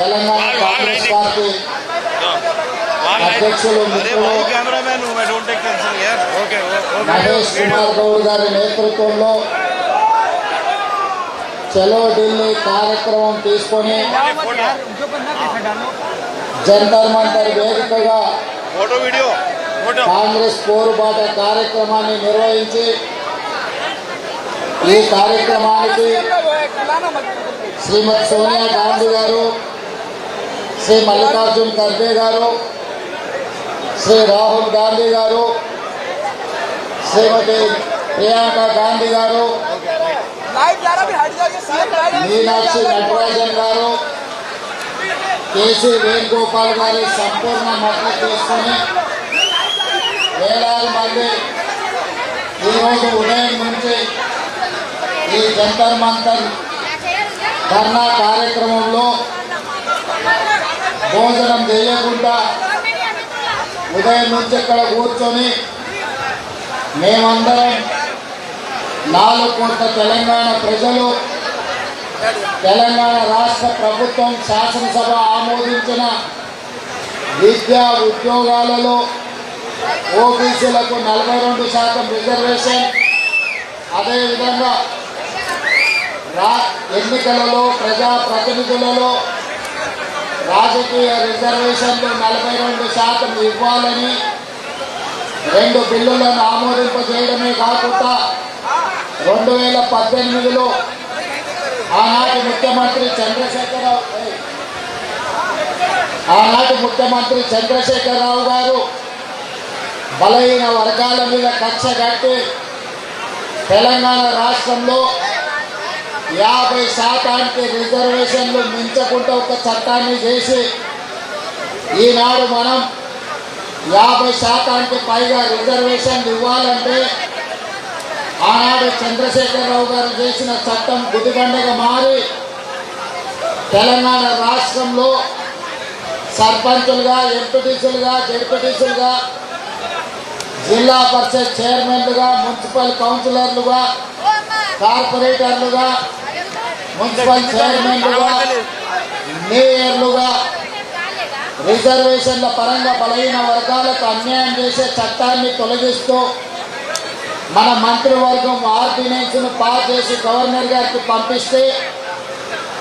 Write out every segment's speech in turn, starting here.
Telangana Congress party అధ్యక్షులు మహేష్ కుమార్ గౌడ్ గారి నేతృత్వంలో చలో ఢిల్లీ కార్యక్రమం తీసుకొని జంతర్ మంతర్ వేదికగా కాంగ్రెస్ పోరుబాట కార్యక్రమాన్ని నిర్వహించి ఈ కార్యక్రమానికి శ్రీమతి సోనియా గాంధీ గారు శ్రీ మల్లికార్జున్ ఖర్గే గారు శ్రీ రాహుల్ గాంధీ గారు శ్రీమతి ప్రియాంక గాంధీ గారు మీనాక్షి నటరాజన్ గారు కేసీ వేణుగోపాల్ గారి సంపూర్ణ మద్దతు తీసుకుని వేలాది మంది ఈరోజు ఉదయం నుంచి ఈ జంతర్ మంతర్ ధర్నా కార్యక్రమంలో భోజనం చేయకుండా ఉదయం నుంచి ఇక్కడ కూర్చొని మేమందరం నాలుగు కోట్ల తెలంగాణ ప్రజలు తెలంగాణ రాష్ట్ర ప్రభుత్వం శాసనసభ ఆమోదించిన విద్యా ఉద్యోగాలలో ఓబీసీలకు నలభై రెండు శాతం రిజర్వేషన్. అదేవిధంగా రా ఎన్నికలలో ప్రజాప్రతినిధులలో రాజకీయ రిజర్వేషన్లు నలభై రెండు శాతం ఇవ్వాలని రెండు బిల్లులను ఆమోదింపజేయడమే కాకుండా రెండు వేల పద్దెనిమిదిలో ఆనాటి ముఖ్యమంత్రి చంద్రశేఖరరావు ఆనాటి ముఖ్యమంత్రి చంద్రశేఖరరావు గారు బలహీన వర్గాల మీద కక్ష కట్టి తెలంగాణ రాష్ట్రంలో యాభై శాతానికి రిజర్వేషన్లు మించకుండా ఒక చట్టాన్ని చేసి ఈనాడు మనం యాభై శాతానికి పైగా రిజర్వేషన్లు ఇవ్వాలంటే ఆనాడు చంద్రశేఖరరావు గారు చేసిన చట్టం గుదిబండగా మారి తెలంగాణ రాష్ట్రంలో సర్పంచులుగా ఎంపీటీసులుగా జడ్పీటీసులుగా జిల్లా పరిషత్ చైర్మన్లుగా మున్సిపల్ కౌన్సిలర్లుగా కార్పొరేటర్లుగా మున్సిపల్ చైర్మన్లుగా మేయర్లుగా రిజర్వేషన్ల పరంగా బలహీన వర్గాలకు అన్యాయం చేసే చట్టాన్ని తొలగిస్తూ మన మంత్రివర్గం ఆర్డినెన్స్ను పాస్ చేసి గవర్నర్ గారికి పంపిస్తే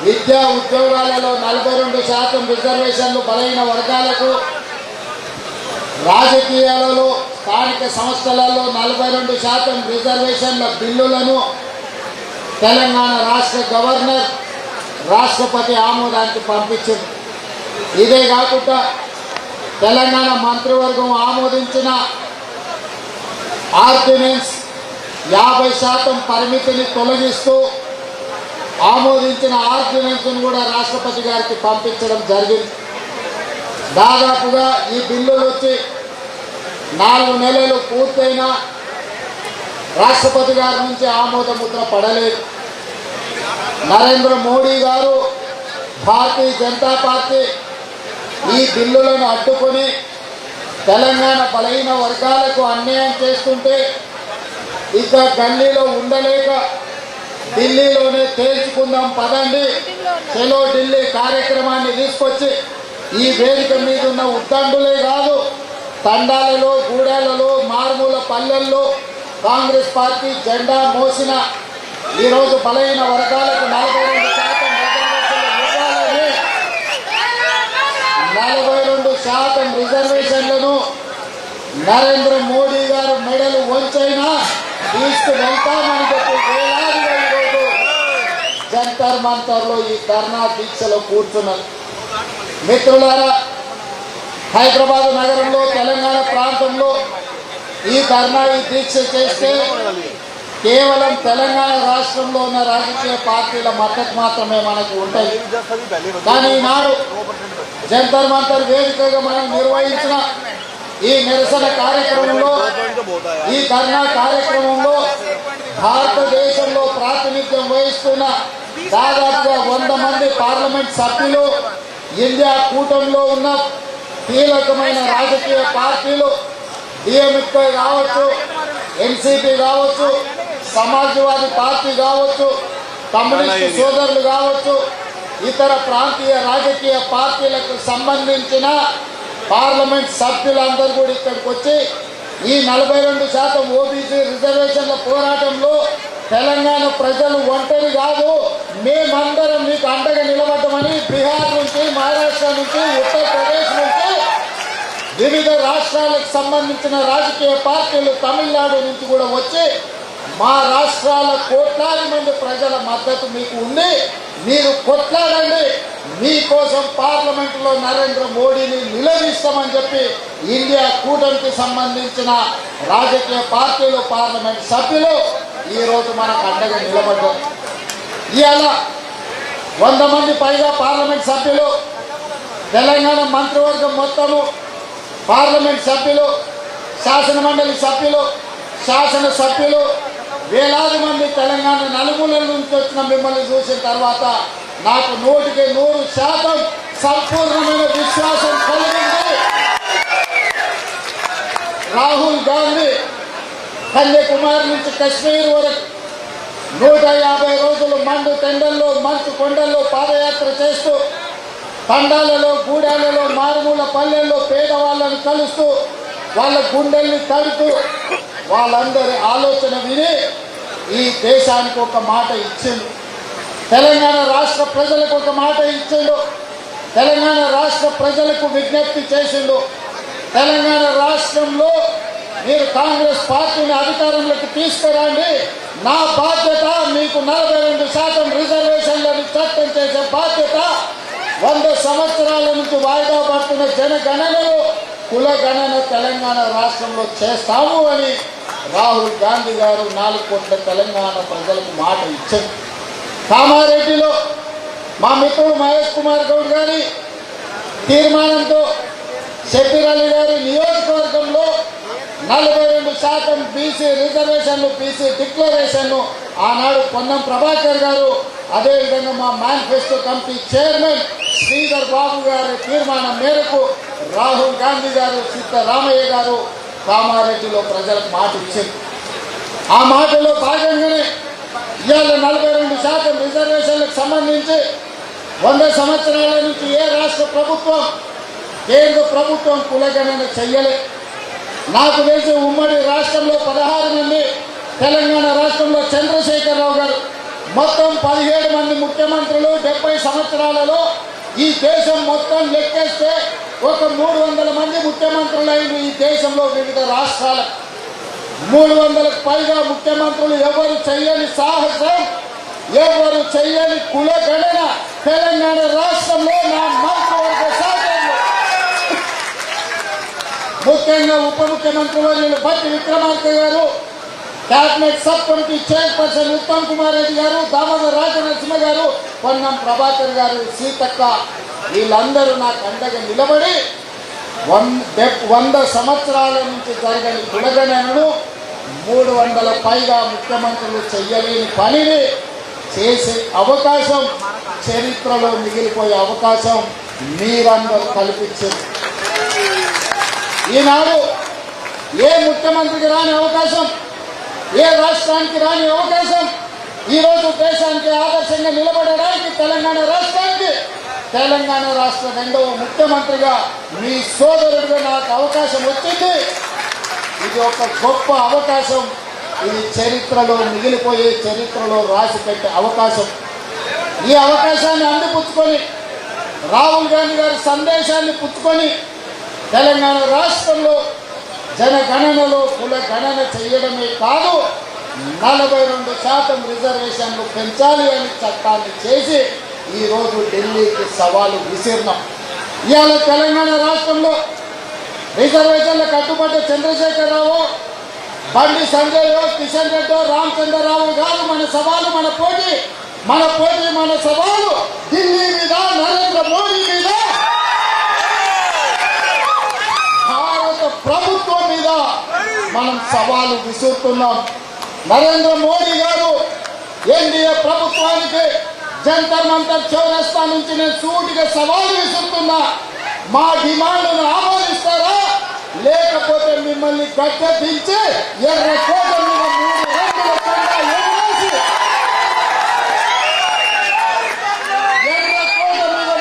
విద్యా ఉద్యోగాలలో నలభై రెండు శాతం రిజర్వేషన్లు బలైన వర్గాలకు రాజకీయాలలో స్థానిక సంస్థలలో నలభై రెండు శాతం రిజర్వేషన్ల బిల్లులను తెలంగాణ రాష్ట్ర గవర్నర్ రాష్ట్రపతి ఆమోదానికి పంపించింది. ఇదే కాకుండా తెలంగాణ మంత్రివర్గం ఆమోదించిన ఆర్డినెన్స్ యాభై శాతం పరిమితిని తొలగిస్తూ ఆమోదించిన ఆర్డినెన్స్ను కూడా రాష్ట్రపతి గారికి పంపించడం జరిగింది. దాదాపుగా ఈ బిల్లులు వచ్చి నాలుగు నెలలు పూర్తయినా రాష్ట్రపతి గారి నుంచి ఆమోద ముద్ర పడలేదు. నరేంద్ర మోడీ గారు భారతీయ జనతా పార్టీ ఈ బిల్లులను అడ్డుకొని తెలంగాణ బలహీన వర్గాలకు అన్యాయం చేస్తుంటే ఇక గల్లీలో ఉండలేక ఢిల్లీలోనే తేల్చుకుందాం పదండి. చెలో ఢిల్లీ కార్యక్రమాన్ని తీసుకొచ్చి ఈ వేదిక మీద ఉన్న ఉద్దండులే కాదు. తండాలలో గూడాలలో మారుమూల పల్లెల్లో కాంగ్రెస్ పార్టీ జెండా మోసిన ఈరోజు బలహీన వర్గాలకు నలభై రెండు శాతం రిజర్వేషన్లు నలభై రెండు శాతం రిజర్వేషన్లను నరేంద్ర మోడీ గారు మెడలు వంచైనా తీసుకు వెళ్తామని చెప్పి వేలాదిగా ఈరోజు జంతర్ మంతర్లో ఈ ధర్నా దీక్షలో కూర్చున్నారు. మిత్రులారా హైదరాబాద్ నగరంలో తెలంగాణ ప్రాంతంలో ఈ ధర్నా దీక్ష చేస్తే కేవలం తెలంగాణ రాష్ట్రంలో ఉన్న రాజకీయ పార్టీల మద్దతు మాత్రమే మనకు ఉంటాయి. కానీ ఈనాడు జంతర్ మంతర్ వేదికగా మనం నిర్వహించిన ఈ నిరసన కార్యక్రమంలో ఈ ధర్నా కార్యక్రమంలో భారతదేశంలో ప్రాతినిధ్యం వహిస్తున్న దాదాపుగా వంద మంది పార్లమెంట్ సభ్యులు ఇండియా కూటమిలో ఉన్న కీలకమైన రాజకీయ పార్టీలు డిఎంకే కావచ్చు ఎన్సీపీ కావచ్చు సమాజ్వాదీ పార్టీ కావచ్చు కమ్యూనిస్ట్ సోదరులు కావచ్చు ఇతర ప్రాంతీయ రాజకీయ పార్టీలకు సంబంధించిన పార్లమెంట్ సభ్యులందరూ కూడా ఇక్కడికి వచ్చి ఈ నలభై రెండు శాతం ఓబీసీ రిజర్వేషన్ల పోరాటంలో తెలంగాణ ప్రజలు ఒంటరి కాదు. మేమందరం మీకు అండగా నిలబడ్డమని బీహార్ నుంచి మహారాష్ట్ర నుంచి ఉత్తరప్రదేశ్ వివిధ రాష్ట్రాలకు సంబంధించిన రాజకీయ పార్టీలు తమిళనాడు నుంచి కూడా వచ్చి మా రాష్ట్రాల కోట్లాది మంది ప్రజల మద్దతు మీకు ఉంది. మీరు కొట్లాడండి. మీకోసం పార్లమెంటులో నరేంద్ర మోడీని నిలదీస్తామని చెప్పి ఇండియా కూటమికి సంబంధించిన రాజకీయ పార్టీలు పార్లమెంట్ సభ్యులు ఈరోజు మనకు అండగా నిలబడ్డారు. ఇవాళ వంద మంది పైగా పార్లమెంట్ సభ్యులు తెలంగాణ మంత్రివర్గం మొత్తము పార్లమెంట్ సభ్యులు శాసన మండలి సభ్యులు శాసన సభ్యులు వేలాది మంది తెలంగాణ నలుమూలల నుంచి వచ్చిన మిమ్మల్ని చూసిన తర్వాత నాకు నూటికి నూరు శాతం సంపూర్ణమైన విశ్వాసం కలిగింది. రాహుల్ గాంధీ కన్యాకుమారి నుంచి కశ్మీర్ వరకు నూట యాభై రోజులు మండు టెండల్లో మంచు కొండల్లో పాదయాత్ర చేస్తూ తండాలలో గూడాలలో మారుమూల పల్లెల్లో పేదవాళ్ళని కలుస్తూ వాళ్ళ గుండెల్ని తడుతూ వాళ్ళందరి ఆలోచన విని ఈ దేశానికి ఒక మాట ఇచ్చిండు. తెలంగాణ రాష్ట్ర ప్రజలకు ఒక మాట ఇచ్చిండు. తెలంగాణ రాష్ట్ర ప్రజలకు విజ్ఞప్తి చేసిండు. తెలంగాణ రాష్ట్రంలో మీరు కాంగ్రెస్ పార్టీని అధికారంలోకి తీసుకురండి. నా బాధ్యత మీకు నలభై రెండు శాతం రిజర్వేషన్లను చట్టం చేసే బాధ్యత వంద సంవత్సరాల నుంచి వాయిదా పడుతున్న జనగణనలు కుల గణన తెలంగాణ రాష్ట్రంలో చేస్తాము అని రాహుల్ గాంధీ గారు నాలుగు కోట్ల తెలంగాణ ప్రజలకు మాట ఇచ్చారు. కామారెడ్డిలో మా మిత్రుడు మహేష్ కుమార్ గౌడ్ గారి తీర్మానంతో షబ్బీర్ అలీ గారి నియోజకవర్గంలో నలభై రెండు శాతం బీసీ రిజర్వేషన్లు బీసీ డిక్లరేషన్ను ఆనాడు పొన్నం ప్రభాకర్ గారు అదేవిధంగా మా manifesto committee chairman Sridhar Babu గారి తీర్మానం మేరకు రాహుల్ గాంధీ గారు సిద్ధరామయ్య గారు కామారెడ్డిలో ప్రజలకు మాట ఇచ్చింది ఆ మాటలో భాగంగానే ఇవాళ నలభై రెండు శాతం రిజర్వేషన్లకు సంబంధించి వంద సంవత్సరాల నుంచి ఏ రాష్ట్ర ప్రభుత్వం కేంద్ర ప్రభుత్వం కులగణన చెయ్యలేదు నాకు తెలిసి ఉమ్మడి రాష్ట్రంలో పదహారు మంది తెలంగాణ రాష్ట్రంలో చంద్రశేఖరరావు గారు. మొత్తం పదిహేడు మంది ముఖ్యమంత్రులు డెబ్బై సంవత్సరాలలో ఈ దేశం మొత్తం లెక్కేస్తే ఒక మూడు వందల మంది ముఖ్యమంత్రులైన ఈ దేశంలో వివిధ రాష్ట్రాల. మూడు వందలకు పైగా ముఖ్యమంత్రులు ఎవరు చెయ్యని సాహసం ఎవరు చెయ్యని కుల గణన తెలంగాణ రాష్ట్రంలో నా మంత్రివర్గ ముఖ్యంగా ఉప ముఖ్యమంత్రి వర్యులు భట్టి విక్రమార్క గారు cabinet sub committee chairperson Uttam Kumar Reddy గారు దామోదర్ రాజనరసింహ గారు పొన్నం ప్రభాకర్ గారు సీతక్క వీళ్ళందరూ నాకు అండగా నిలబడి వన్- వంద సంవత్సరాల నుంచి జరగని కులగణనను మూడు వందల పైగా ముఖ్యమంత్రులు చెయ్యలేని పనిని చేసే అవకాశం చరిత్రలో మిగిలిపోయే అవకాశం మీరందరూ కల్పించారు ఈనాడు ఏ ముఖ్యమంత్రికి రాని అవకాశం ఏ రాష్ట్రానికి రాని అవకాశం ఈరోజు దేశానికి ఆదర్శంగా నిలబడడానికి తెలంగాణ రాష్ట్రానికి తెలంగాణ రాష్ట్ర రెండవ ముఖ్యమంత్రిగా మీ సోదరుడిగా నాకు అవకాశం వచ్చింది. ఇది ఒక గొప్ప అవకాశం. ఇది చరిత్రలో మిగిలిపోయే చరిత్రలో రాసి పెట్టే అవకాశం. ఈ అవకాశాన్ని అందిపుచ్చుకొని రాహుల్ గాంధీ గారి సందేశాన్ని పుచ్చుకొని తెలంగాణ రాష్ట్రంలో జనగణనలో కుల గణన చేయడమే కాదు నలభై రెండు శాతం రిజర్వేషన్లు పెంచాలి అని చట్టాన్ని చేసి ఈరోజు ఢిల్లీకి సవాలు విసిరినాం. ఇవాళ తెలంగాణ రాష్ట్రంలో రిజర్వేషన్ల కట్టుబడి చంద్రశేఖరరావు బండి సంజయ్ కిషన్ రెడ్డి రామచంద్రరావు గారు మన సవాలు మన పోటీ మన పోటీ మన సవాలు ఢిల్లీ మీద నరేంద్ర మోడీ మీద మనం సవాలు విసురుతున్నాం. నరేంద్ర మోడీ గారు ఎన్డీఏ ప్రభుత్వానికి జంతర్ మంతర్ చౌరస్తా నుంచి నేను సూటిగా సవాలు విసురుతున్నా. మా డిమాండ్ను ఆమోదిస్తారా? లేకపోతే మిమ్మల్ని గడ్డ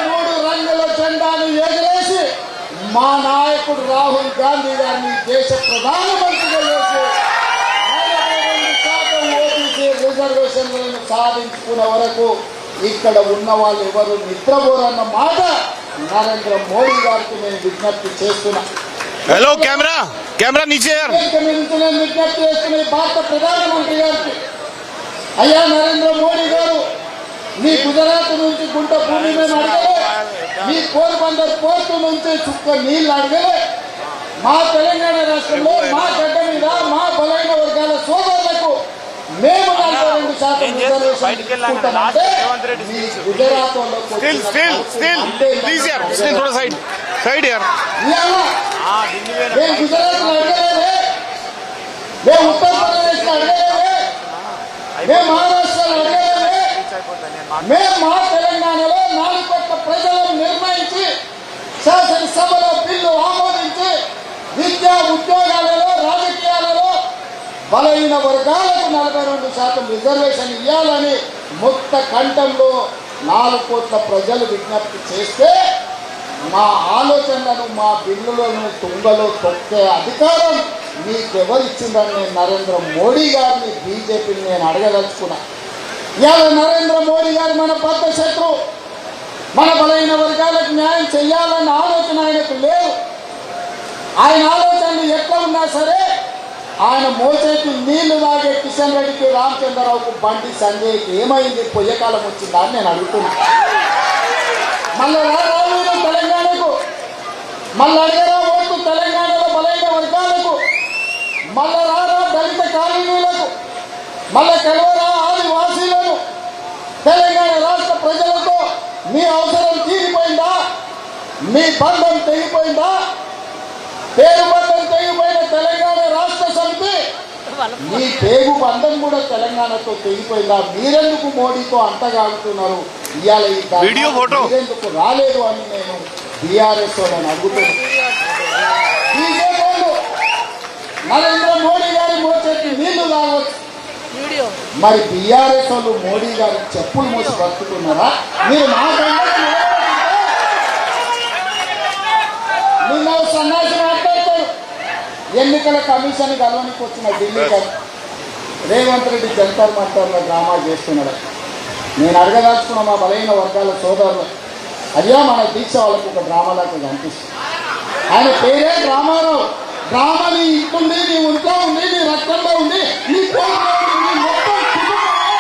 మూడు రంగుల మా నాయకుడు రాహుల్ గాంధీ గారిని దేశ ప్రధానమంత్రి సాధించుకున్న వరకు ఇక్కడ ఉన్న వాళ్ళు ఎవరు నిద్రపోరన్న మాట నరేంద్ర మోడీ గారికి నేను విజ్ఞప్తి చేస్తున్నా. హలో కెమెరా కెమెరా విజ్ఞప్తి చేస్తున్న భారత ప్రధానమంత్రి గారికి అయ్యా నరేంద్ర మోడీ గారు మీ గుజరాత్ నుంచి గుంట భూమి మేము అడగలే మీ కోరుబందర్ పోర్టు నుంచి చుక్క నీళ్ళు అడగలే మా తెలంగాణ రాష్ట్రంలో మా గడ్డ మీద మా బలైన వర్గాల సోదరు మేము రెండు శాతం గుజరాత్ సైడ్ సైడ్ మేము గుజరాత్ అడగలేదే. మేము ఉత్తరప్రదేశ్ అడగలేదే. మేము మహారాష్ట్ర మేము మా తెలంగాణలో నాలుగు కోట్ల ప్రజలను నిర్ణయించి శాసనసభలో బిల్లు ఆమోదం బలహీన వర్గాలకు నలభై రెండు శాతం రిజర్వేషన్ ఇవ్వాలని ముక్త కంఠంలో నాలుగు కోట్ల ప్రజలు విజ్ఞప్తి చేస్తే మా ఆలోచనలను మా బిల్లులను తుంగలో తొక్కే అధికారం మీకెవరు ఇచ్చిందని నేను నరేంద్ర మోడీ గారిని బీజేపీని నేను అడగదలుచుకున్నా. ఇవాళ నరేంద్ర మోడీ గారు మన పెద్ద శత్రు. మన బలైన వర్గాలకు న్యాయం చేయాలన్న ఆలోచన ఆయనకు లేవు. ఆయన ఆలోచనలు ఎట్లా ఉన్నా సరే ఆయన మోసేకి నీళ్ళు తాగే కిషన్ రెడ్డికి రామచంద్రరావుకు బండి సంజయ్కి ఏమైంది? పొయ్యకాలం వచ్చిందా అని నేను అడుగుతున్నా. మళ్ళీ రారావు తెలంగాణకు. మళ్ళీ అడిగారా ఓట్లు తెలంగాణలో బలైన వర్గాలకు. మళ్ళా రారా దళిత కాలనీలకు. మళ్ళా కలవరా ఆదివాసీలను. తెలంగాణ రాష్ట్ర ప్రజలతో మీ అవసరం తీరిపోయిందా? మీ బంధం తెగిపోయిందా? పేరు బంధం తెగి మీ పేగు బంధం కూడా తెలంగాణతో తెగిపోయిందా మీరెందుకు మోడీతో అంతగాగుతున్నారు ఇవాళ ఈ ధర్నా వీడియో, ఫోటో. మీరెందుకు రాలేదు అని నేను బీఆర్ఎస్ వాళ్ళని అడుగుతున్నాను. నరేంద్ర మోడీ గారి మోచేకి నీళ్ళు తాగవచ్చు మరి బీఆర్ఎస్ వాళ్ళు మోడీ గారి చెప్పులు మోసి బతుకుతున్నారా? మీరు మా గంటకు నిన్న ఓ సన్నాసి ఎన్నికల కమిషన్ కలవనికి వచ్చిన ఢిల్లీ రేవంత్ రెడ్డి జంతర్ మంతర్లో డ్రామా చేస్తున్నాడు. నేను అడగదాల్చుకున్న మా బలైన వర్గాల సోదరులు అయ్యా మన దీక్ష వాళ్ళకు ఒక డ్రామాలాగా కనిపిస్తుంది. ఆయన పేరే డ్రామారావు డ్రామా నీ ఇంటుంది నీ ఒంట్లో ఉంది నీ రక్తంలో ఉంది నీ కోరికలో ఉంది, నీ మొత్తం కుటుంబమే.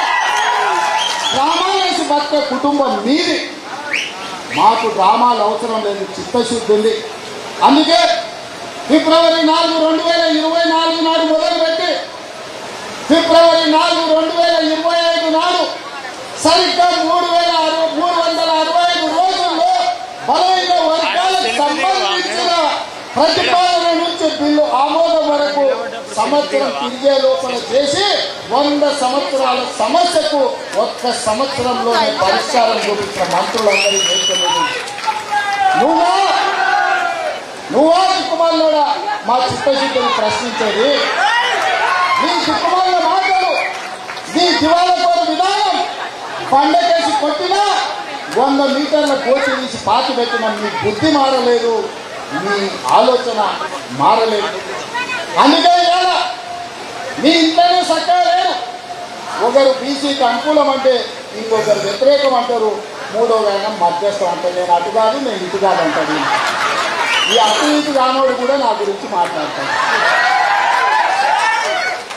డ్రామా వేసి బతికే కుటుంబం మీది. మాకు డ్రామాలు అవసరం లేదు చిత్తశుద్ధి ఉంది. అందుకే ఫిబ్రవరి నాలుగు రెండు వేల ఇరవై నాలుగు నాడు మొదలుపెట్టి ఫిబ్రవరి నాలుగు రెండు వేల ఇరవై ఐదు నాడు సరిగ్గా మూడు వేల మూడు వందల అరవై ఐదు రోజుల్లో బలైన వర్గాలకు సంబంధించిన ప్రతిపాదన నుంచి బిల్లు ఆమోదం వరకు సంవత్సరం తిరిగే లోపల చేసి వంద సంవత్సరాల సమస్యకు ఒక్క సంవత్సరంలోనే పరిష్కారం చూపించిన మంత్రులందరి దేశం నువ్వా? నువ్వా దిక్కుమాలోడా మా చిత్తశుద్ధిని ప్రశ్నించేది. నీ దిక్కుమాల మాటలు నీ దివాలకోర విధానం పండకేసి కొట్టినా వంద మీటర్ల కోచి తీసి పాతి పెట్టిన మీ బుద్ధి మారలేదు మీ ఆలోచన మారలేదు. అందుకే ఇలా మీ ఇంట్లోనే సక్కా లేదు. ఒకరు బీసీకి అనుకూలం అంటే ఇంకొకరు వ్యతిరేకం అంటారు. మూడో ఆయన మధ్యస్థం అంటే నేను అటు కాదు నేను ఇటు కాదు అంటాను ఈ అటు ఇటు కానోడు కూడా నా గురించి మాట్లాడతాడు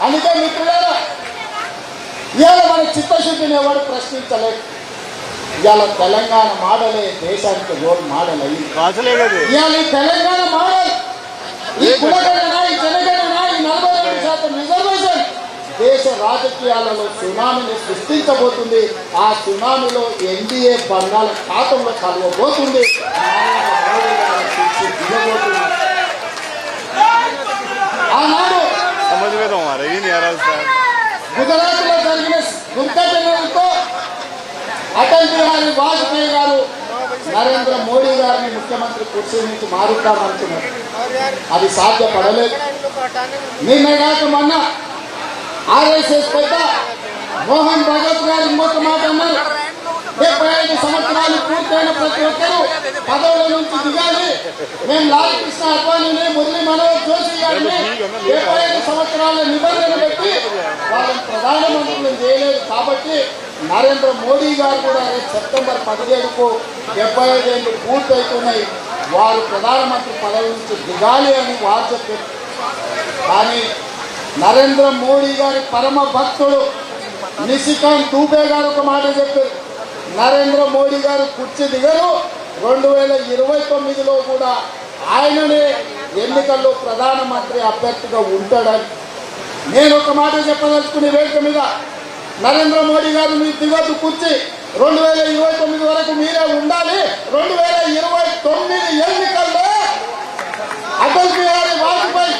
అందుకే మిత్రులారా ఇవాళ మన చిత్తశుద్ధిని ఎవరు ప్రశ్నించలేదు. ఇవాళ తెలంగాణ మాడలే దేశానికి రోల్ మోడల్ కదా. ఇవాళ ఈ తెలంగాణ మోడల్ ఈ కులగణన ఈ జనగణన ఈ నలభై రెండు శాతం రిజర్వేషన్ దేశ రాజకీయాలలో సునామీని సృష్టించబోతుంది. ఆ సునామీలో ఎన్డీఏ బంగాళ ఖాతంలో కలవబోతుంది. ఆనాడు సమాజవేదం గుజరాత్లో జరిగిన దుర్ఘటనలతో అటల్ బిహారీ వాజ్పేయి గారు నరేంద్ర మోడీ గారిని ముఖ్యమంత్రి కుర్చీ నుంచి మారుతామంటున్నారు అది సాధ్యపడలేదు. నిన్న కాక మొన్న ఆర్ఎస్ఎస్ పెద్ద మోహన్ భగత్ గారు ఇంకొక మాట అన్నారు. డెబ్బై ఐదు సంవత్సరాలు పూర్తయిన ప్రతి ఒక్కరూ పదవుల నుంచి దిగాలి. మేము లాలకృష్ణ అద్వానీని మురళీ మనోహర్ జోషి గారిని డెబ్బై ఐదు సంవత్సరాల నిబంధన పెట్టి వాళ్ళని ప్రధానమంత్రులు చేయలేదు. కాబట్టి నరేంద్ర మోడీ గారు కూడా రేపు సెప్టెంబర్ పదిహేడుకు డెబ్బై ఐదేళ్ళు పూర్తవుతున్నాయి వారు ప్రధానమంత్రి పదవి నుంచి దిగాలి అని వారు చెప్పారు. కానీ నరేంద్ర మోడీ గారి పరమ భక్తుడు నిశికాంత్ దూబే గారు ఒక మాట చెప్పారు. నరేంద్ర మోడీ గారు కుర్చీ దిగరు. రెండు వేల ఇరవై తొమ్మిదిలో కూడా ఆయననే ఎన్నికల్లో ప్రధానమంత్రి అభ్యర్థిగా ఉంటాడని నేను ఒక మాట చెప్పదలుచుకునే వేదిక మీద నరేంద్ర మోడీ గారు మీరు దిగొద్దు కుర్చీ. రెండు వేల ఇరవై తొమ్మిది వరకు మీరే ఉండాలి. రెండు వేల ఇరవై తొమ్మిది ఎన్నికల్లో అటల్ బిహారీ వాజ్పేయి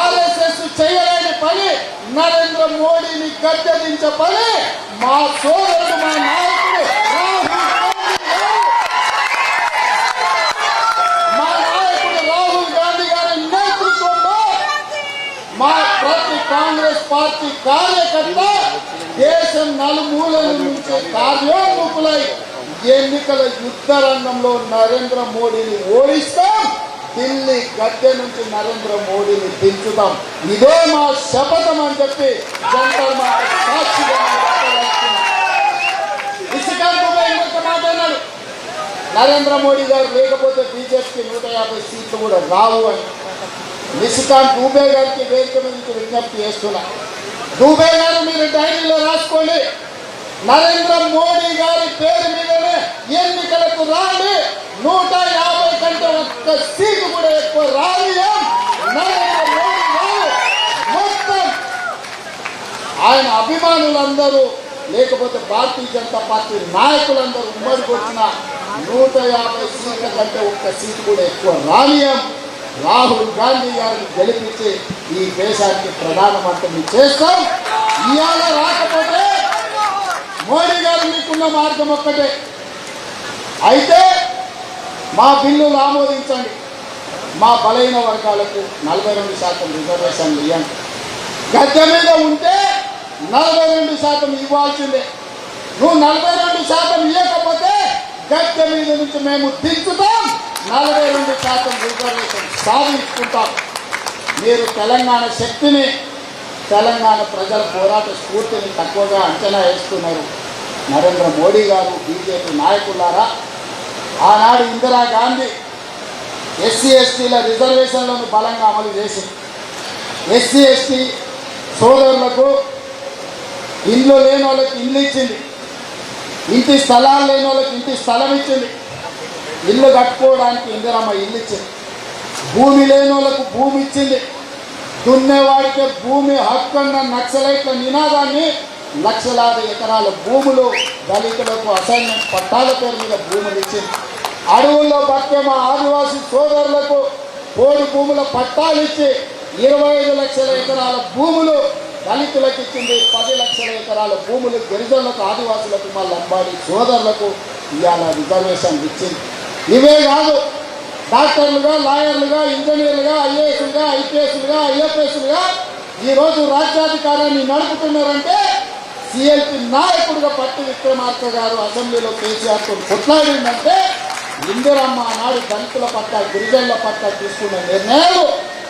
ఆర్ఎస్ఎస్ చేయలేని పని నరేంద్ర మోడీని గద్దెదించే పని మా సోదరుడు మా నాయకుడు రాహుల్ గాంధీ గారు మా నాయకుడు రాహుల్ గాంధీ గారి నేతృత్వంలో పార్టీ కాంగ్రెస్ పార్టీ కార్యకర్త దేశం నలుమూలల నుంచి కార్యోన్ముఖులై ఎన్నికల యుద్ధ రంగంలో నరేంద్ర మోడీని ఓడిస్తాం ఢిల్లీ గద్దె నుంచి నరేంద్ర మోడీని దించుతాం ఇదే మా శపథం అని చెప్పి జంతర్ మాట సాక్షిగా నరేంద్ర మోడీ గారు లేకపోతే బీజేపీకి నూట యాభై సీట్లు కూడా రావు అని. నిశికాంత్ దూబే గారికి వేదిక మీద నుంచి విజ్ఞప్తి చేస్తున్నా. దూబే గారు మీరు డైరీలో రాసుకోండి నరేంద్ర మోడీ గారి పేరు మీదనే ఎన్నికలకు రాని నూట యాభై కంటే ఒక్క సీటు కూడా ఎక్కువ రాని నరేంద్ర మోడీ గారు. మొత్తం ఆయన అభిమానులందరూ లేకపోతే భారతీయ జనతా పార్టీ నాయకులందరూ ఉమ్మడికి వచ్చిన నూట యాభై సీట్ల కంటే ఒక్క సీటు కూడా ఎక్కువ రానియం రాహుల్ గాంధీ గారిని గెలిపించి ఈ దేశానికి ప్రధానమంత్రిని చేస్తాం. ఇవాళ రాకపోతే మోడీ గారు మీకున్న మార్గం ఒక్కటే. అయితే మా బిల్లులు ఆమోదించండి. మా బలైన వర్గాలకు నలభై రెండు శాతం రిజర్వేషన్లు ఇవ్వండి. గద్దె మీద ఉంటే నలభై రెండు శాతం ఇవ్వాల్సిందే. నువ్వు నలభై రెండు శాతం ఇవ్వకపోతే గద్దె మీద నుంచి మేము దించుతా. నలభై రెండు శాతం రిజర్వేషన్ సాధించుకుంటాం. మీరు తెలంగాణ శక్తిని తెలంగాణ ప్రజల పోరాట స్ఫూర్తిని తక్కువగా అంచనా వేస్తున్నారు. నరేంద్ర మోడీ గారు బీజేపీ నాయకులారా ఆనాడు ఇందిరాగాంధీ ఎస్సీ ఎస్టీల రిజర్వేషన్లను బలంగా అమలు చేసింది. ఎస్సీ ఎస్టీ సోదరులకు ఇల్లు లేని వాళ్ళకి ఇల్లు ఇచ్చింది. ఇంటి స్థలాలు లేని వాళ్ళకి ఇంటి స్థలం ఇచ్చింది. ఇల్లు కట్టుకోవడానికి ఇందిరమ్మ ఇల్లు ఇచ్చింది. భూమి లేని వాళ్ళకు భూమి ఇచ్చింది. దున్నేవాడికి భూమి హక్కు అన్న నక్సలైట్ల నినాదాన్ని లక్షలాది ఎకరాల భూములు దళితులకు అసైన్మెంట్ పట్టాల పేరు మీద భూములు ఇచ్చింది. అడవుల్లో బతికే మా ఆదివాసీ సోదరులకు కోడి భూముల పట్టాలు ఇచ్చి ఇరవై ఐదు లక్షల ఎకరాల భూములు దళితులకు ఇచ్చింది. పది లక్షల ఎకరాల భూములు గిరిజనులకు ఆదివాసులకు మా లంబాడి సోదరులకు ఇవాళ రిజర్వేషన్ ఇచ్చింది. ఇవే కాదు. డాక్టర్లుగా లాయర్లుగా ఇంజనీర్లుగా ఐఏఎస్లుగా ఐపీఎస్లుగా ఐఎఫ్ఎస్లుగా ఈరోజు రాజ్యాధికారాన్ని నడుపుతున్నారంటే సిఎల్పి నాయకుడిగా పట్టి విక్రమార్క గారు అసెంబ్లీలో కేసీఆర్తో కొట్లాడిందంటే ఇందిరమ్మ నాడు దళితుల పట్ల గిరిజనుల పట్ల తీసుకున్న నిర్ణయాలు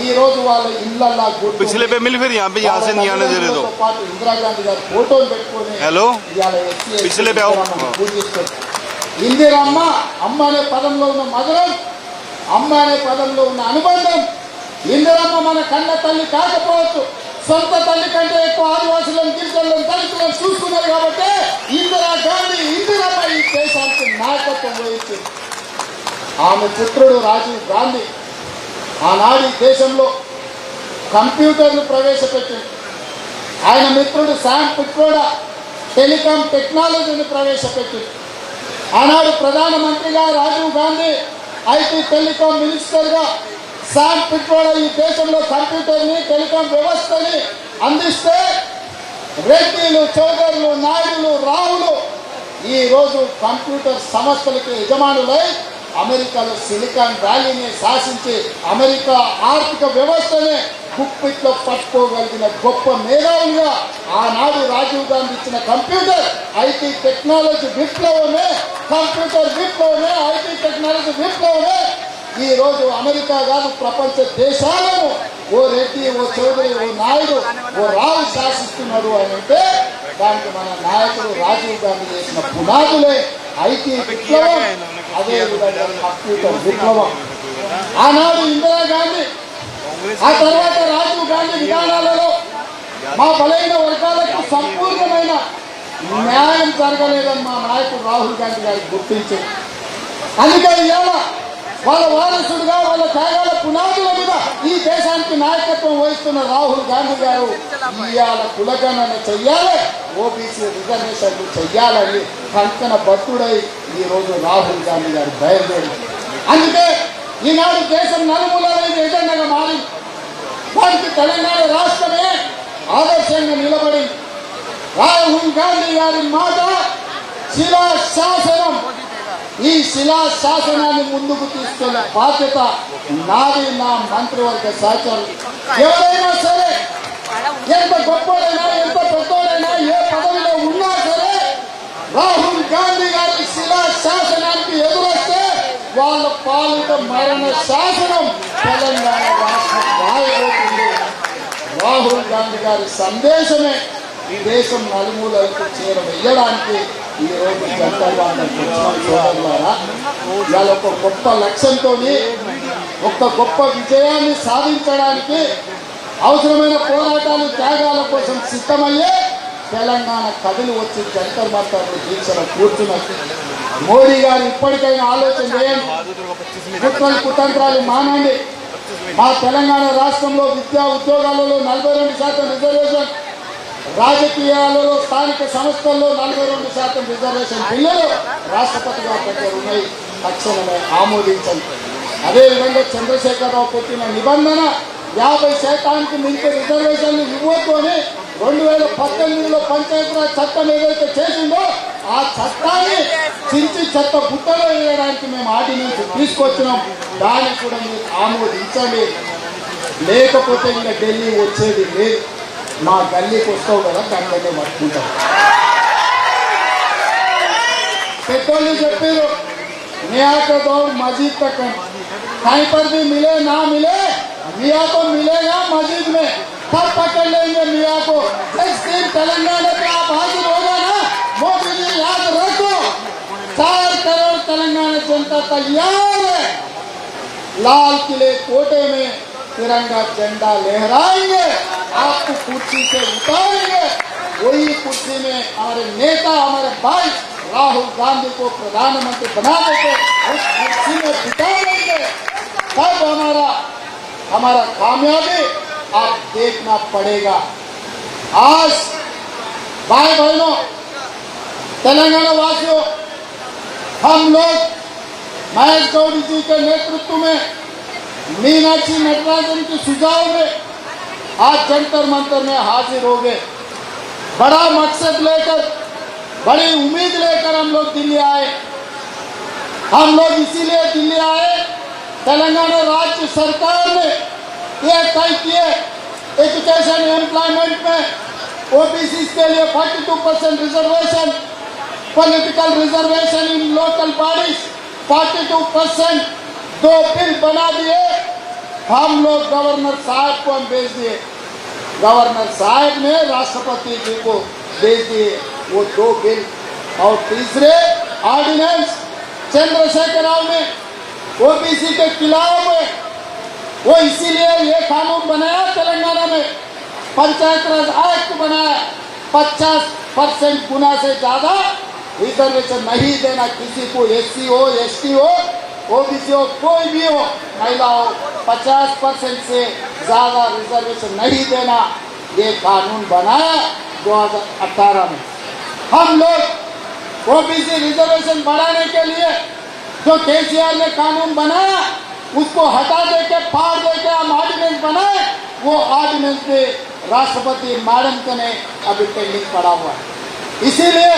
ఈ రోజు వాళ్ళ ఇళ్లల్లా గుర్తు पिछले पे मिल फिर यहाँ पे यहाँ से नहीं आने दे रहे तो పాటు ఇందిరాగాంధీ గారు ఫోటోలు పెట్టుకొని हेलो ఇవాళ ఎస్సీ ఎస్టీ పిచ్చిలే బ్యావ్. ఇందిరమ్మని పూజిస్తారు ఇందిరమ్మ అమ్మ అనే పదంలో ఉన్న మధురం అమ్మ అనే పదంలో ఉన్న అనుబంధం ఇందిరమ్మ మన కన్న తల్లి కాకపోవచ్చు సొంత తల్లి కంటే ఎక్కువ ఆదివాసులను గిరిజనులను దళితులను చూసుకున్నారు కాబట్టి ఇందిరా గాంధీ ఇందిరమ్మ ఈ దేశానికి నాయకత్వం వహించింది ఆమె పుత్రుడు రాజీవ్ గాంధీ ఆనాడు ఈ దేశంలో కంప్యూటర్లు ప్రవేశపెట్టింది. ఆయన మిత్రుడు శామ్ పిట్రోడా టెలికాం టెక్నాలజీని ప్రవేశపెట్టింది. ఆనాడు ప్రధానమంత్రిగా రాజీవ్ గాంధీ ఐటీ టెలికాం మినిస్టర్గా శామ్ పిట్వాడా ఈ దేశంలో కంప్యూటర్ని టెలికాం వ్యవస్థని అందిస్తే రెడ్డిలు చౌదరులు నాయుడులు రావులు ఈరోజు కంప్యూటర్ సంస్థలకి యజమానులై అమెరికాలో సిలికాన్ వ్యాలీని శాసించి అమెరికా ఆర్థిక వ్యవస్థనే కుక్పిట్లో పట్టుకోగలిగిన గొప్ప మేధావులుగా ఆనాడు రాజీవ్ గాంధీ ఇచ్చిన కంప్యూటర్ ఐటీ టెక్నాలజీ విప్లవమే కంప్యూటర్ విప్లవమే ఐటీ టెక్నాలజీ విప్లవమే. ఈ రోజు అమెరికా కాదు ప్రపంచ దేశాలను ఓ రెడ్డి ఓ చౌదరి ఓ నాయుడు ఓ రావు శాసిస్తున్నారు అని అంటే దానికి మన నాయకుడు రాజీవ్ గాంధీ చేసిన పునాదులే. ఐటీ విప్లవం. విప్లవం. ఆనాడు ఇందిరాగాంధీ ఆ తర్వాత రాజీవ్ గాంధీ విధానాలలో మా బలైన వర్గాలకు సంపూర్ణమైన న్యాయం జరగలేదని మా నాయకుడు రాహుల్ గాంధీ గారికి గుర్తించింది అందుకే ఇవాళ వాళ్ళ వారసుడుగా వాళ్ళ త్యాగాల పునాదుల మీద ఈ దేశానికి నాయకత్వం వహిస్తున్న రాహుల్ గాంధీ గారు ఇవాళ కులగణన చెయ్యాలి ఓబీసీ రిజర్వేషన్లు చెయ్యాలని కంకణ భక్తుడై ఈ రోజు రాహుల్ గాంధీ గారు బయలుదేరి. అందుకే ఈనాడు దేశం నలుమూలలో ఇది ఎజెండాగా మారింది దానికి తెలంగాణ రాష్ట్రమే ఆదర్శంగా నిలబడి రాహుల్ గాంధీ గారి మాట శిలా శాసనం ఈ శిలా శాసనాన్ని ముందుకు తీసుకెళ్ళే బాధ్యత నాది నా మంత్రివర్గ సహచరులు ఎవరైనా సరే ఎంత గొప్పడైనా ఎంత పెద్దోడైనా ఏ పదవిలో ఉన్నా సరే రాహుల్ గాంధీ గారి శిలా శాసనానికి ఎదురొస్తే వాళ్ళ పాలిట మరణ శాసనం తెలంగాణ రాష్ట్రం రాయబోతుంది రాహుల్ గాంధీ గారి సందేశమే ఈ దేశం నలుమూలలకు చేరవేయడానికి ఈ రోజు వాళ్ళ ఒక గొప్ప లక్ష్యంతో ఒక గొప్ప విజయాన్ని సాధించడానికి అవసరమైన పోరాటాలు త్యాగాల కోసం సిద్ధమయ్యే తెలంగాణ కథలు వచ్చి జంతర్ మంతర్లు దీక్షలో కూర్చున్నట్టు మోడీ గారు ఇప్పటికైనా ఆలోచన చేయండి. కుట్రలు కుతంత్రాలు మానండి. మా తెలంగాణ రాష్ట్రంలో విద్యా ఉద్యోగాలలో నలభై రెండు శాతం రిజర్వేషన్ రాజకీయాలలో స్థానిక సంస్థల్లో నలభై రెండు శాతం రిజర్వేషన్ బిల్లులు రాష్ట్రపతి గారి దగ్గర ఉన్నాయి తక్షణమే ఆమోదించండి. అదేవిధంగా చంద్రశేఖరరావు పెట్టిన నిబంధన యాభై శాతానికి మించి రిజర్వేషన్లు ఇవ్వద్దు అని రెండు వేల పద్దెనిమిదిలో పంచాయతీరాజ్ చట్టం ఏదైతే చేసిందో ఆ చట్టాన్ని చించి చెత్త గుట్టలో వేయడానికి మేము ఆర్డినెన్స్ తీసుకొచ్చినాం. దాన్ని కూడా మీరు ఆమోదించండి. లేకపోతే ఇంకా ఢిల్లీ వచ్చేది లేదు. మా గల్లీకి వస్తావు కదా దానికంటే పట్టుకుంటాం పెద్దోళ్ళు చెప్పారు मियाँ का दौर मस्जिद तक है कहीं पर भी मिले ना मिले मियाँ को मिलेगा मस्जिद में तब पकड़ लेंगे मियाँ को इस दिन तेलंगाना पे आप हाजिर होगा ना मोदी जी याद रखो चार करोड़ तेलंगाना जनता तैयार है लाल किले कोटे में तिरंगा झंडा लहराएंगे आपको कुर्सी से उतारेंगे। वही कुर्सी में हमारे नेता, हमारे भाई राहुल गांधी को प्रधानमंत्री बना देंगे उस कुर्सी में बिठा देंगे तब हमारा हमारा कामयाबी आप देखना पड़ेगा। आज भाई बहनों तेलंगाना वासियों हम लोग महेश गौड़ी जी के नेतृत्व में मीनाक्षी नटराजन के सुझाव में आज जंतर मंतर में हाजिर हो गए। बड़ा मकसद लेकर, बड़ी उम्मीद लेकर हम लोग दिल्ली आए। हम लोग इसीलिए दिल्ली आए, तेलंगाना राज्य सरकार ने यह तय किए एजुकेशन एम्प्लॉयमेंट में ओबीसी के लिए 42 percent reservation political reservation in local bodies 42 percent दो बिल बना दिए। हम लोग गवर्नर साहब को हम भेज दिए। गवर्नर साहब ने राष्ट्रपति जी को भेज दिए। वो दो बिल। और तीसरे ऑर्डिनेंस चंद्रशेखर राव ने ओबीसी के खिलाफ में वो इसीलिए ये कानून बनाया तेलंगाना में। पंचायत राज एक्ट बनाया। 50 परसेंट गुना से ज़्यादा रिजर्वेशन नहीं देना किसी को एससी हो एसटी हो ओबीसी हो कोई भी हो महिला हो 50 परसेंट से ज़्यादा रिजर्वेशन नहीं देना। ये कानून बनाया 2018 में। हम लोग ओबीसी रिजर्वेशन बढ़ाने के लिए जो केसीआर ने कानून बनाया, उसको हटा दे के फाड़ दे के हम ऑर्डिनेंस बनाए, वो ऑर्डिनेंस भी राष्ट्रपति मैडम के ने अभी पेंडिंग पड़ा हुआ है। इसीलिए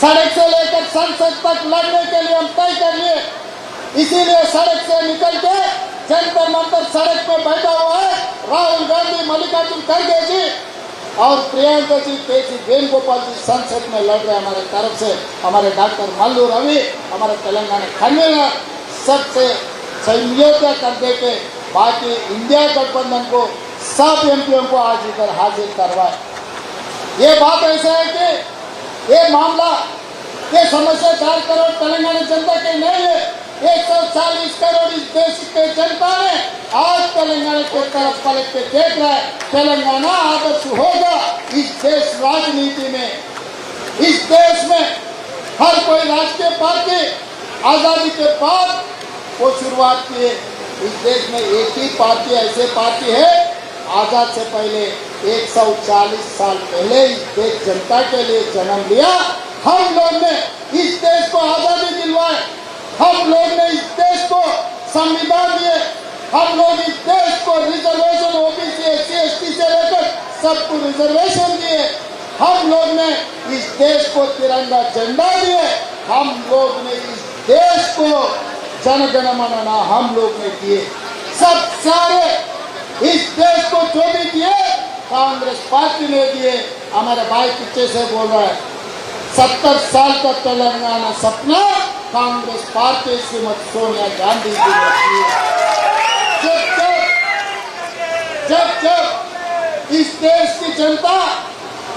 सड़क से लेकर संसद तक लड़ने के लिए हम तय कर लिए इसीलिए सड़क से निकल के जंतर मंतर सड़क पे बैठा हुआ है। राहुल गांधी, मल्लिकार्जुन खड़गे जी और प्रियंका जी के सी वेणुगोपाल जी संसद में लड़ रहे हमारे तरफ़ से। हमारे डॉक्टर मल्लू रवि, हमारे तेलंगाना कन्वीनर सबसे समझौता कर दे के बाकी इंडिया गठबंधन को सब एमपीओ को आज इधर हाजिर करवाए। ये बात ऐसा है कि ये मामला ये समस्या चार करोड़ तेलंगाना जनता के नहीं है। एक सौ चालीस करोड़ इस देश के जनता ने आज तेलंगाना को तरफ़ पलट के देख रहा है, तेलंगाना आदर्श होगा इस देश राजनीति में। इस देश में हर कोई राष्ट्रीय पार्टी आज़ादी के बाद वो शुरुआत किए इस देश में एक ही पार्टी, ऐसे पार्टी है, आज़ाद से पहले 140 साल पहले इस देश जनता के लिए जन्म लिया। हम लोग ने इस देश को आज़ादी दिलवाए हम लोग ने इस देश को संविधान दिए। हम लोग इस देश को रिजर्वेशन ओबीसी एस सी से लेकर सबको रिजर्वेशन दिए। हम लोग ने इस देश को तिरंगा झंडा दिए। हम लोग ने इस देश को जनगण मनाना हम लोग ने दिए सब सारे इस देश को जो भी दिए कांग्रेस पार्टी ने दिए। हमारे भाई पीछे से बोल रहा है सत्तर साल का तेलंगाना सपना, कांग्रेस पार्टी श्रीमती सोनिया गांधी जी ने जब जब जब जब इस देश की जनता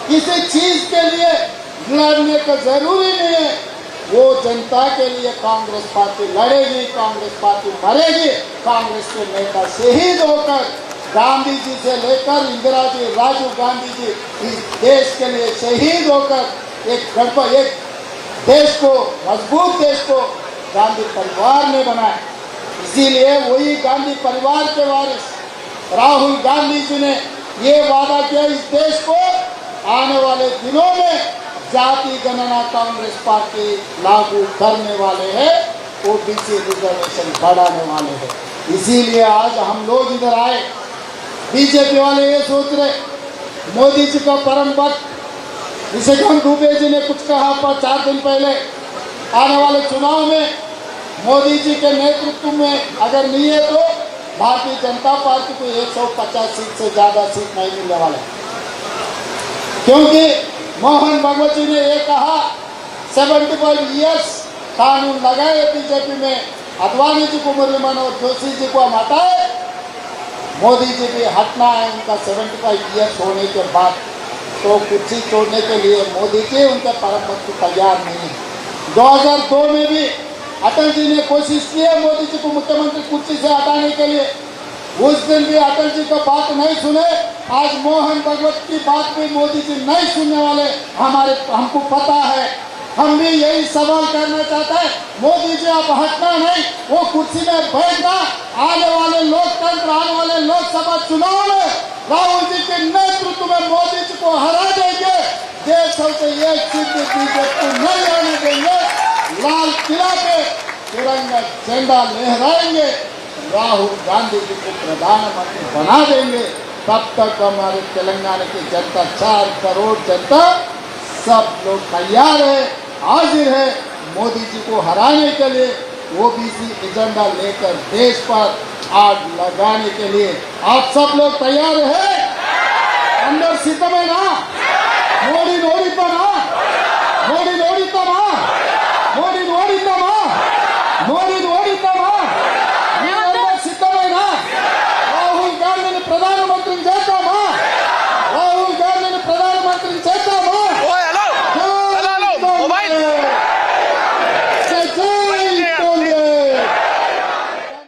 किसी चीज़ के लिए लड़ने का ज़रूरी नहीं है, वो जनता के लिए कांग्रेस पार्टी लड़ेगी, कांग्रेस पार्टी मरेगी, कांग्रेस के नेता शहीद होकर, गांधी जी से लेकर इंदिरा जी, राजीव गांधी जी इस देश के लिए शहीद होकर एक गणप एक देश को, मज़बूत देश को गांधी परिवार ने बनाया। इसीलिए वही गांधी परिवार के वारिस, राहुल गांधी जी ने ये वादा किया, इस देश को आने वाले दिनों में जाति गणना कांग्रेस पार्टी लागू करने वाले हैं, ओबीसी रिजर्वेशन बढ़ाने वाले है। इसीलिए आज हम लोग इधर आए। बीजेपी वाले ये सोच रहे, मोदी जी का परम भक्त ऋषिकांत दुबे जी ने कुछ कहा, पर चार दिन पहले आने वाले चुनाव में मोदी जी के नेतृत्व में अगर नहीं है तो भारतीय जनता पार्टी को 150 सीट से ज़्यादा सीट नहीं मिलने वाले। क्योंकि मोहन भगवत जी ने ये कहा 75 ईयर्स कानून लगाए, बीजेपी में अडवाणी जी को मुरली मनोहर जोशी जी को हम हटाए, मोदी जी भी हटना है, उनका 75 ईयर्स होने के बाद। तो कुर्सी छोड़ने के लिए मोदी जी उनके परम भक्त तैयार नहीं। है 2002 में भी अटल जी ने कोशिश की है मोदी जी को मुख्यमंत्री कुर्सी से हटाने के लिए। उस दिन भी अटल जी को बात नहीं सुने। आज मोहन भगवत की बात भी मोदी जी नहीं सुनने वाले। हमारे, हमको पता है। हम भी यही सवाल करना चाहते हैं। मोदी जी, आप हटना नहीं, वो कुर्सी में बैठना। आने वाले लोकतंत्र, आने वाले लोकसभा चुनाव में राहुल जी के नेतृत्व में चलते ये सिद्ध बीजेपी नहीं आने देंगे लाल किला पे तिरंगा झंडा लहराएँगे। राहुल गांधी जी को प्रधानमंत्री बना देंगे। तब तक हमारे तेलंगाना की जनता, चार करोड़ जनता, सब लोग तैयार है, हाजिर है। मोदी जी को हराने के लिए ओबीसी एजेंडा लेकर देश पर आग लगाने के लिए आप सब लोग तैयार है? अंदर सितम है ना? मोदी मोदी।